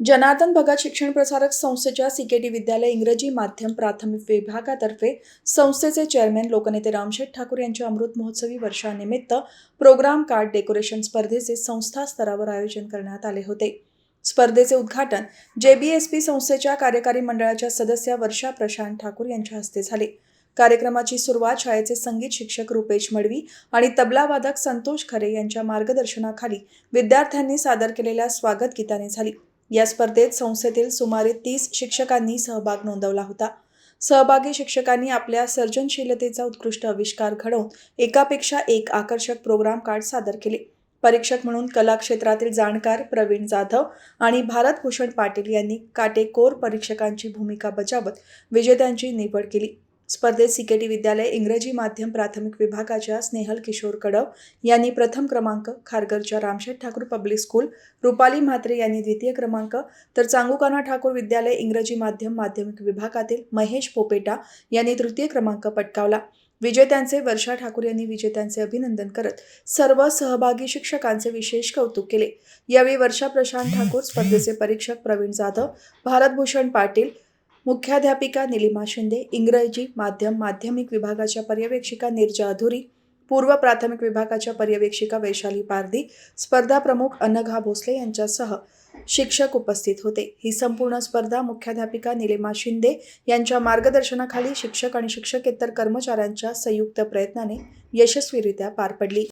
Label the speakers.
Speaker 1: जनार्दन भगत शिक्षण प्रसारक संस्थेच्या सीकेटी विद्यालय इंग्रजी माध्यम प्राथमिक विभागातर्फे संस्थेचे चेअरमॅन लोकनेते रामशेठ ठाकूर यांच्या अमृत महोत्सवी वर्षानिमित्त प्रोग्राम कार्ड डेकोरेशन स्पर्धेचे संस्था स्तरावर आयोजन करण्यात आले होते. स्पर्धेचे उद्घाटन जेबीएसपी संस्थेच्या कार्यकारी मंडळाच्या सदस्या वर्षा प्रशांत ठाकूर यांच्या हस्ते झाले. कार्यक्रमाची सुरुवात शाळेचे संगीत शिक्षक रुपेश मडवी आणि तबलावादक संतोष खरे यांच्या मार्गदर्शनाखाली विद्यार्थ्यांनी सादर केलेल्या स्वागत गीताने झाली. या स्पर्धेत संस्थेतील सुमारे तीस शिक्षकांनी सहभाग नोंदवला होता. सहभागी शिक्षकांनी आपल्या सर्जनशीलतेचा उत्कृष्ट आविष्कार घडवून एकापेक्षा एक आकर्षक प्रोग्राम कार्ड सादर केले. परीक्षक म्हणून कला क्षेत्रातील जाणकार प्रवीण जाधव आणि भारत भूषण पाटील यांनी काटेकोर परीक्षकांची भूमिका बजावत विजेत्यांची निवड केली. स्पर्धेत सिकेटी विद्यालय इंग्रजी माध्यम प्राथमिक विभागाच्या स्नेहल किशोर कडव यांनी प्रथम क्रमांक खारघरच्या रामशेठ ठाकूर पब्लिक स्कूल रुपाली म्हात्रे यांनी द्वितीय क्रमांक तर चांगुकाना ठाकूर विद्यालय इंग्रजी माध्यम माध्यमिक विभागातील महेश पोपेटा यांनी तृतीय क्रमांक पटकावला. विजेत्यांचे वर्षा ठाकूर यांनी विजेत्यांचे अभिनंदन करत सर्व सहभागी शिक्षकांचे विशेष कौतुक केले. यावेळी वर्षा प्रशांत ठाकूर स्पर्धेचे परीक्षक प्रवीण जाधव भारतभूषण पाटील मुख्याध्यापिका निलिमा शिंदे इंग्रजी माध्यम माध्यमिक विभागाच्या पर्यवेक्षिका निर्जा अधुरी पूर्व प्राथमिक विभागाच्या पर्यवेक्षिका वैशाली पारधी स्पर्धा प्रमुख अनघा भोसले यांच्यासह शिक्षक उपस्थित होते. ही संपूर्ण स्पर्धा मुख्याध्यापिका निलिमा शिंदे यांच्या मार्गदर्शनाखाली शिक्षक आणि शिक्षकेतर कर्मचाऱ्यांच्या संयुक्त प्रयत्नाने यशस्वीरित्या पार पडली.